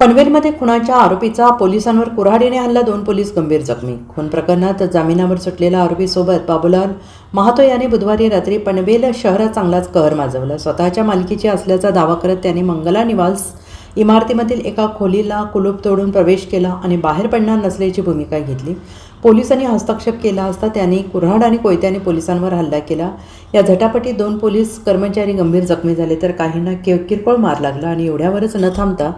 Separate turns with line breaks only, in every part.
पनवेलमध्ये खुनाच्या आरोपीचा पोलिसांवर कुऱ्हाडीने हल्ला दोन पोलीस गंभीर जखमी. खून प्रकरणात जामिनावर सुटलेला आरोपीसोबत बाबूलाल महातो याने बुधवारी रात्री पनवेल शहरात चांगलाच कहर माजवला. स्वतःच्या मालकीची असल्याचा दावा करत त्याने मंगला निवास इमारतीमधील एका खोलीला कुलूप तोडून प्रवेश केला आणि बाहेर पडणार नसल्याची भूमिका घेतली. पोलिसांनी हस्तक्षेप केला असता त्यांनी कुऱ्हाड आणि कोयत्याने पोलिसांवर हल्ला केला. या झटापटीत दोन पोलीस कर्मचारी गंभीर जखमी झाले तर काहींना किरकोळ मार लागला आणि एवढ्यावरच न थांबता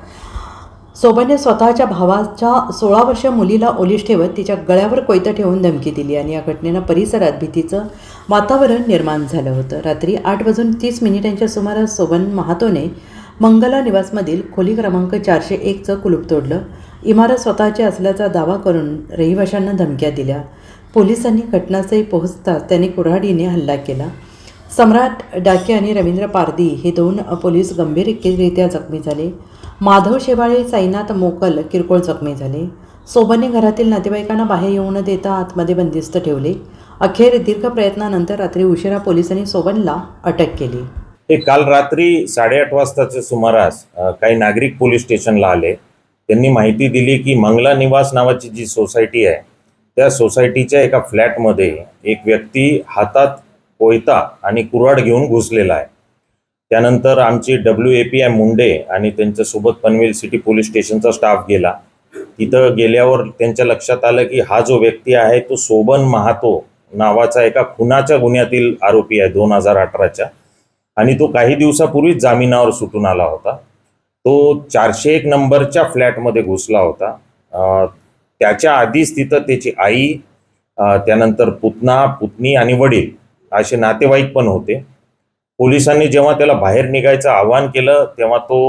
सोबनने स्वतःच्या भावाच्या सोळा वर्ष मुलीला ओलीस ठेवत तिच्या गळ्यावर कोयतं ठेवून धमकी दिली आणि या घटनेनं परिसरात भीतीचं वातावरण निर्माण झालं होतं. रात्री आठ वाजून तीस मिनिटांच्या सुमारास सोबन महातोने मंगला निवासमधील खोली क्रमांक चारशे एकचं कुलूप तोडलं. इमारत स्वतःची असल्याचा दावा करून रहिवाशांना धमक्या दिल्या. पोलिसांनी घटनास्थळी पोहोचताच त्यांनी कुऱ्हाडीने हल्ला केला. सम्राट डाके आणि रवींद्र पारदी हे दोन पोलीस गंभीररित्या जखमी झाले. माधव शेवाळे साईनाथ मोकल किरकोळ जखमी झाले. सोबने घरातील नातेवाईकांना बाहेर येऊ न देता आतमध्ये बंदिस्त ठेवले. अखेर दीर्घ प्रयत्नानंतर रात्री उशिरा पोलिसांनी सोबनला अटक केली.
हे काल रात्री साडेआठ वाजताच्या सुमारास काही नागरिक पोलीस स्टेशनला आले. त्यांनी माहिती दिली की मंगला निवास नावाची जी सोसायटी आहे त्या सोसायटीच्या एका फ्लॅटमध्ये एक व्यक्ती हातात कोयता आणि कुऱ्हाड घेऊन घुसलेला आहे. त्यानंतर आमची W A P I Munde आणि त्यांच्यासोबत पनवेल सिटी पोलीस स्टेशनचा स्टाफ गेला. तिथं गेल्यावर त्यांच्या लक्षात आलं की हा जो व्यक्ती आहे तो सोबन महातो नावाचा एका खुनाच्या गुन्ह्यातील आरोपी आहे दोन हजार अठराच्या. आणि तो काही दिवसापूर्वीच जामिनावर सुटून आला होता. तो चारशे एक नंबरच्या फ्लॅटमध्ये घुसला होता. त्याच्या आधीच तिथं त्याची आई त्यानंतर पुतना पुतणी आणि वडील असे नातेवाईक पण होते. पोलिसांनी जेव्हा त्याला बाहेर निघायचं आवाहन केलं तेव्हा तो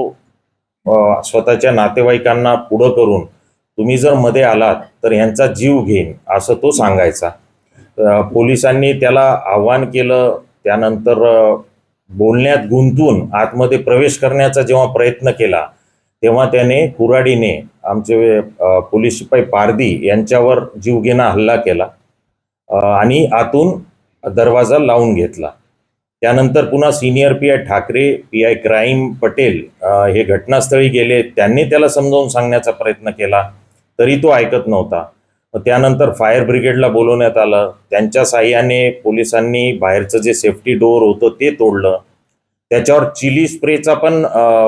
स्वतःच्या नातेवाईकांना पुढं करून तुम्ही जर मध्ये आलात तर ह्यांचा जीव घेईन असं तो सांगायचा. पोलिसांनी त्याला आव्हान केलं त्यानंतर बोलण्यात गुंतून आतमध्ये प्रवेश करण्याचा जेव्हा प्रयत्न केला तेव्हा त्याने कुराडीने आमचे पोलीस शिपाई पारदी यांच्यावर जीवघेणा हल्ला केला आणि आतून दरवाजा लावून घेतला. त्यानंतर पुन्हा senior P I Thackeray P I crime Patel हे घटनास्थळी गेले. त्यांनी त्याला समजावून सांगण्याचा प्रयत्न केला तरी तो ऐकत नव्हता. त्यानंतर फायर ब्रिगेडला बोलवण्यात आलं. त्यांच्या साह्याने पोलिसांनी बाहेरचं जे सेफ्टी डोअर होतं ते तोडलं. त्याच्यावर चिली स्प्रेचा पण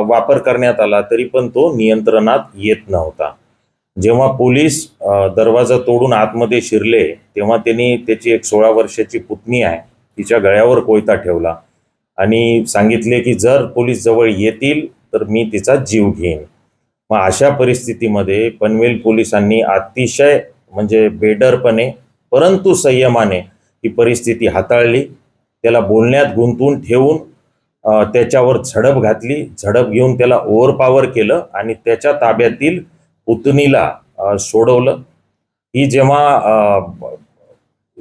वापर करण्यात आला तरी पण तो नियंत्रणात येत नव्हता. जेव्हा पोलीस दरवाजा तोडून आतमध्ये शिरले तेव्हा त्यांनी त्याची एक सोळा वर्षाची पुतणी आहे. तिच्या गळ्यावर कोयता ठेवला आणि सांगितले की जर पोलीस जवळ येतील तर मी तिचा जीव घेईन. मग अशा परिस्थितीमध्ये पनवेल पोलिसांनी अतिशय म्हणजे बेडरपणे परंतु संयमाने ही परिस्थिती हाताळली. त्याला बोलण्यात गुंतून ठेवून त्याच्यावर झडप घातली. झडप घेऊन त्याला ओव्हरपावर केलं आणि त्याच्या ताब्यातील पुतणीला सोडवलं. ही जेव्हा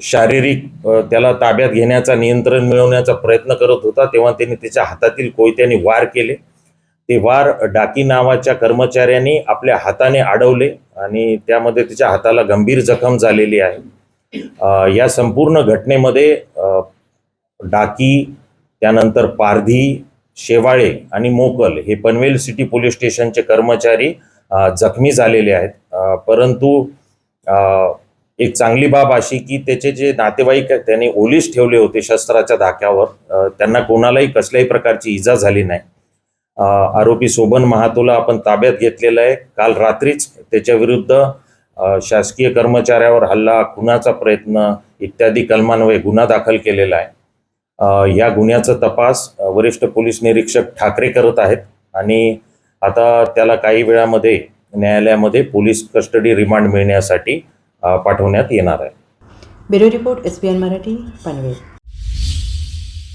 शारीरिक त्याला ताब्यात घेण्याचा नियंत्रण मिळवण्याचा प्रयत्न करत होता तेव्हा त्यांनी त्याच्या हातातील कोयत्याने वार केले. ते वार डाकी नावाच्या कर्मचाऱ्यांनी आपल्या हाताने अडवले आणि त्यामध्ये त्याच्या हाताला गंभीर जखम झालेली आहे. या संपूर्ण घटनेमध्ये डाकी त्यानंतर पारधी शेवाळे आणि मोकल हे पनवेल सिटी पोलीस स्टेशनचे कर्मचारी जखमी झालेले आहेत. परंतु एक चांगली बाब अशी की त्याचे जे नातेवाईक आहेत त्यांनी ओलीस ठेवले होते शस्त्राच्या धाक्यावर. त्यांना कोणालाही कसल्याही प्रकारची इजा झाली नाही. आरोपी सोबन महातोला आपण ताब्यात घेतलेला आहे. काल रात्रीच त्याच्या विरुद्ध शासकीय कर्मचाऱ्यावर हल्ला खुनाचा प्रयत्न इत्यादी कलमांवर गुन्हा दाखल केलेला आहे. या गुन्ह्याचा तपास वरिष्ठ पोलीस निरीक्षक ठाकरे करत आहेत आणि आता त्याला काही वेळामध्ये न्यायालयामध्ये पोलीस कस्टडी रिमांड मिळण्यासाठी पाठवण्यात येणार आहे.
Bureau report S B N Marathi Panvel.